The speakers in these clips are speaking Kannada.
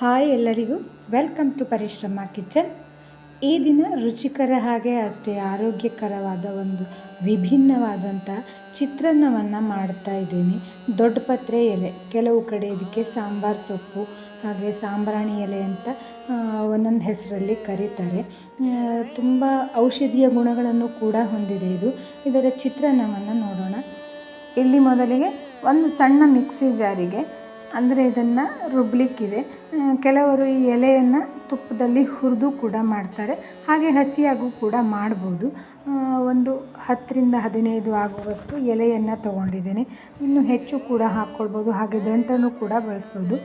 ಹಾಯ್ ಎಲ್ಲರಿಗೂ. ವೆಲ್ಕಮ್ ಟು ಪರಿಶ್ರಮ ಕಿಚನ್ ಈ ದಿನ ರುಚಿಕರ ಹಾಗೆ ಅಷ್ಟೇ ಆರೋಗ್ಯಕರವಾದ ಒಂದು ವಿಭಿನ್ನವಾದಂಥ ಚಿತ್ರಾನ್ನವನ್ನು ಮಾಡ್ತಾ ಇದ್ದೀನಿ. ದೊಡ್ಡ ಪತ್ರೆ ಎಲೆ, ಕೆಲವು ಕಡೆ ಇದಕ್ಕೆ ಸಾಂಬಾರು ಸೊಪ್ಪು, ಹಾಗೆ ಸಾಂಬ್ರಾಣಿ ಎಲೆ ಅಂತ ಒಂದೊಂದು ಹೆಸರಲ್ಲಿ ಕರೀತಾರೆ. ತುಂಬ ಔಷಧೀಯ ಗುಣಗಳನ್ನು ಕೂಡ ಹೊಂದಿದೆ ಇದು. ಇದರ ಚಿತ್ರಾನ್ನವನ್ನು ನೋಡೋಣ. ಇಲ್ಲಿ ಮೊದಲಿಗೆ ಒಂದು ಸಣ್ಣ ಮಿಕ್ಸಿ ಜಾರಿಗೆ ಅಂದರೆ ಇದನ್ನು ರುಬ್ಬಲಿಕ್ಕಿದೆ ಕೆಲವರು ಈ ಎಲೆಯನ್ನು ತುಪ್ಪದಲ್ಲಿ ಹುರಿದು ಕೂಡ ಮಾಡ್ತಾರೆ. ಹಾಗೆ ಹಸಿಯಾಗೂ ಕೂಡ ಮಾಡ್ಬೋದು. ಒಂದು ಹತ್ತರಿಂದ ಹದಿನೈದು ಆಗುವಷ್ಟು ಎಲೆಯನ್ನು ತೊಗೊಂಡಿದ್ದೀನಿ. ಇನ್ನು ಹೆಚ್ಚು ಕೂಡ ಹಾಕ್ಕೊಳ್ಬೋದು ಹಾಗೆ ದಂಟನ್ನು ಕೂಡ ಬಳಸ್ಬೋದು.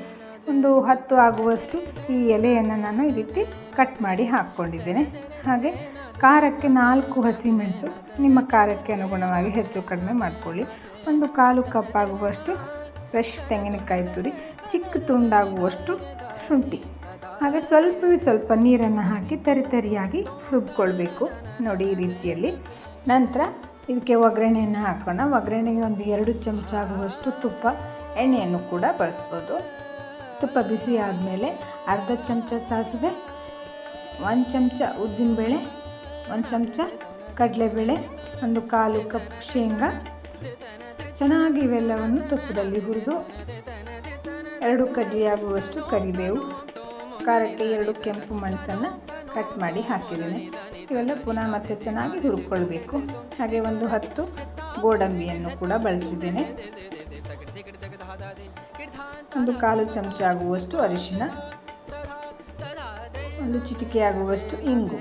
ಒಂದು ಹತ್ತು ಆಗುವಷ್ಟು ಈ ಎಲೆಯನ್ನು ನಾನು ಈ ರೀತಿ ಕಟ್ ಮಾಡಿ ಹಾಕ್ಕೊಂಡಿದ್ದೇನೆ. ಹಾಗೆ ಖಾರಕ್ಕೆ ನಾಲ್ಕು ಹಸಿಮೆಣಸು, ನಿಮ್ಮ ಖಾರಕ್ಕೆ ಅನುಗುಣವಾಗಿ ಹೆಚ್ಚು ಕಡಿಮೆ ಮಾಡ್ಕೊಳ್ಳಿ. ಒಂದು ಕಾಲು ಕಪ್ ಆಗುವಷ್ಟು ಫ್ರೆಶ್ ತೆಂಗಿನಕಾಯಿ ತುರಿ ಚಿಕ್ಕ ತುಂಡಾಗುವಷ್ಟು ಶುಂಠಿ. ಹಾಗೆ ಸ್ವಲ್ಪ ಸ್ವಲ್ಪ ನೀರನ್ನು ಹಾಕಿ ತರಿ ತರಿಯಾಗಿ ರುಬ್ಕೊಳ್ಬೇಕು ನೋಡಿ ಈ ರೀತಿಯಲ್ಲಿ. ನಂತರ ಇದಕ್ಕೆ ಒಗ್ಗರಣೆಯನ್ನು ಹಾಕೋಣ. ಒಗ್ಗರಣೆಗೆ ಒಂದು ಎರಡು ಚಮಚ ಆಗುವಷ್ಟು ತುಪ್ಪ, ಎಣ್ಣೆಯನ್ನು ಕೂಡ ಬಳಸ್ಬೋದು. ತುಪ್ಪ ಬಿಸಿ ಆದಮೇಲೆ ಅರ್ಧ ಚಮಚ ಸಾಸಿವೆ, ಒಂದು ಚಮಚ ಉದ್ದಿನಬೇಳೆ, ಒಂದು ಚಮಚ ಕಡಲೆಬೇಳೆ, ಒಂದು ಕಾಲು ಕಪ್ ಶೇಂಗಾ ಚೆನ್ನಾಗಿ ಇವೆಲ್ಲವನ್ನು ತುಪ್ಪದಲ್ಲಿ ಹುರಿದು ಎರಡು ಕಜ್ಜಿಯಾಗುವಷ್ಟು ಕರಿಬೇವು, ಖಾರಕ್ಕೆ ಎರಡು ಕೆಂಪು ಮೆಣಸನ್ನು ಕಟ್ ಮಾಡಿ ಹಾಕಿದ್ದೀನಿ. ಇವೆಲ್ಲ ಪುನಃ ಮತ್ತೆ ಚೆನ್ನಾಗಿ ಹುರ್ಕೊಳ್ಬೇಕು. ಹಾಗೆ ಒಂದು ಹತ್ತು ಗೋಡಂಬಿಯನ್ನು ಕೂಡ ಬಳಸಿದ್ದೇನೆ. ಒಂದು ಕಾಲು ಚಮಚ ಆಗುವಷ್ಟು ಅರಿಶಿನ ಒಂದು ಚಿಟಿಕೆ ಆಗುವಷ್ಟು ಇಂಗು.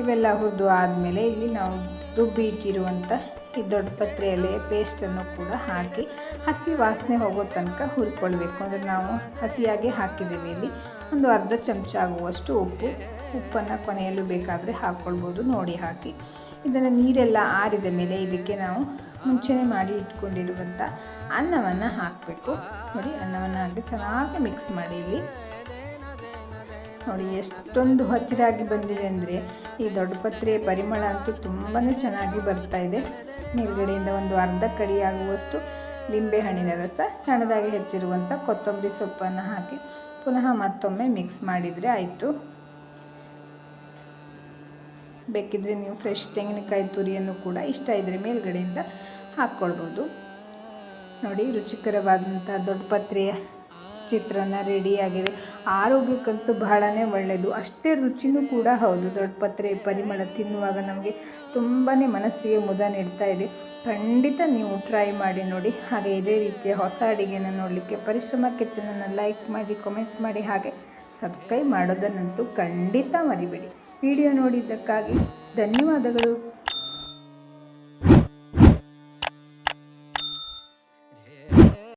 ಇವೆಲ್ಲ ಹುರಿದು ಆದಮೇಲೆ ಇಲ್ಲಿ ನಾವು ರುಬ್ಬಿ ಇಟ್ಟಿರುವಂಥ ಈ ದೊಡ್ಡ ಪತ್ರೆಯಲ್ಲಿ ಪೇಸ್ಟನ್ನು ಕೂಡ ಹಾಕಿ ಹಸಿ ವಾಸನೆ ಹೋಗೋ ತನಕ ಹುರ್ಕೊಳ್ಬೇಕು. ಅಂದರೆ ನಾವು ಹಸಿಯಾಗಿ ಹಾಕಿದ್ದೀವಿ ಇಲ್ಲಿ. ಒಂದು ಅರ್ಧ ಚಮಚ ಆಗುವಷ್ಟು ಉಪ್ಪು, ಉಪ್ಪನ್ನು ಕೊನೆಯಲ್ಲೂ ಬೇಕಾದರೆ ಹಾಕ್ಕೊಳ್ಬೋದು ನೋಡಿ ಹಾಕಿ. ಇದನ್ನು ನೀರೆಲ್ಲ ಆರಿದ ಮೇಲೆ ಇದಕ್ಕೆ ನಾವು ಮುಂಚೆನೆ ಮಾಡಿ ಇಟ್ಕೊಂಡಿರುವಂಥ ಅನ್ನವನ್ನು ಹಾಕಬೇಕು. ನೋಡಿ, ಅನ್ನವನ್ನು ಹಾಕಿ ಚೆನ್ನಾಗಿ ಮಿಕ್ಸ್ ಮಾಡಿ ಇಲ್ಲಿ. ನೋಡಿ, ಎಷ್ಟೊಂದು ಹಸಿರಾಗಿ ಬಂದಿದೆ ಅಂದರೆ ಈ ದೊಡ್ಡ ಪತ್ರೆ ಪರಿಮಳ ಅಂತೂ ತುಂಬಾ ಚೆನ್ನಾಗಿ ಬರ್ತಾ ಇದೆ. ಮೇಲ್ಗಡೆಯಿಂದ ಒಂದು ಅರ್ಧ ಕಡಿಯಾಗುವಷ್ಟು ಲಿಂಬೆಹಣ್ಣಿನ ರಸ, ಸಣ್ಣದಾಗಿ ಹೆಚ್ಚಿರುವಂಥ ಕೊತ್ತಂಬರಿ ಸೊಪ್ಪನ್ನು ಹಾಕಿ ಪುನಃ ಮತ್ತೊಮ್ಮೆ ಮಿಕ್ಸ್ ಮಾಡಿದರೆ ಆಯಿತು. ಬೇಕಿದ್ರೆ ನೀವು ಫ್ರೆಶ್ ತೆಂಗಿನಕಾಯಿ ತುರಿಯನ್ನು ಕೂಡ ಇಷ್ಟ ಇದ್ದರೆ ಮೇಲ್ಗಡೆಯಿಂದ ಹಾಕ್ಕೊಳ್ಬೋದು. ನೋಡಿ ರುಚಿಕರವಾದಂಥ ದೊಡ್ಡ ಪತ್ರೆಯ ಚಿತ್ರಾನ್ನ ರೆಡಿಯಾಗಿದೆ ಆರೋಗ್ಯಕ್ಕಂತೂ ಬಹಳನೇ ಒಳ್ಳೆಯದು ಅಷ್ಟೇ ರುಚಿನೂ ಕೂಡ ಹೌದು. ದೊಡ್ಡಪತ್ರೆ ಪರಿಮಳ ತಿನ್ನುವಾಗ ನಮಗೆ ತುಂಬಾ ಮನಸ್ಸಿಗೆ ಮುದ ನೀಡ್ತಾ ಇದೆ. ಖಂಡಿತ ನೀವು ಟ್ರೈ ಮಾಡಿ ನೋಡಿ. ಹಾಗೆ ಇದೇ ರೀತಿಯ ಹೊಸ ಅಡುಗೆನ ನೋಡಲಿಕ್ಕೆ ಪರಿಶ್ರಮ ಕಿಚನನ್ನು ಲೈಕ್ ಮಾಡಿ ಕಮೆಂಟ್ ಮಾಡಿ, ಹಾಗೆ ಸಬ್ಸ್ಕ್ರೈಬ್ ಮಾಡೋದನ್ನಂತೂ ಖಂಡಿತ ಮರಿಬೇಡಿ. ವಿಡಿಯೋ ನೋಡಿದ್ದಕ್ಕಾಗಿ ಧನ್ಯವಾದಗಳು.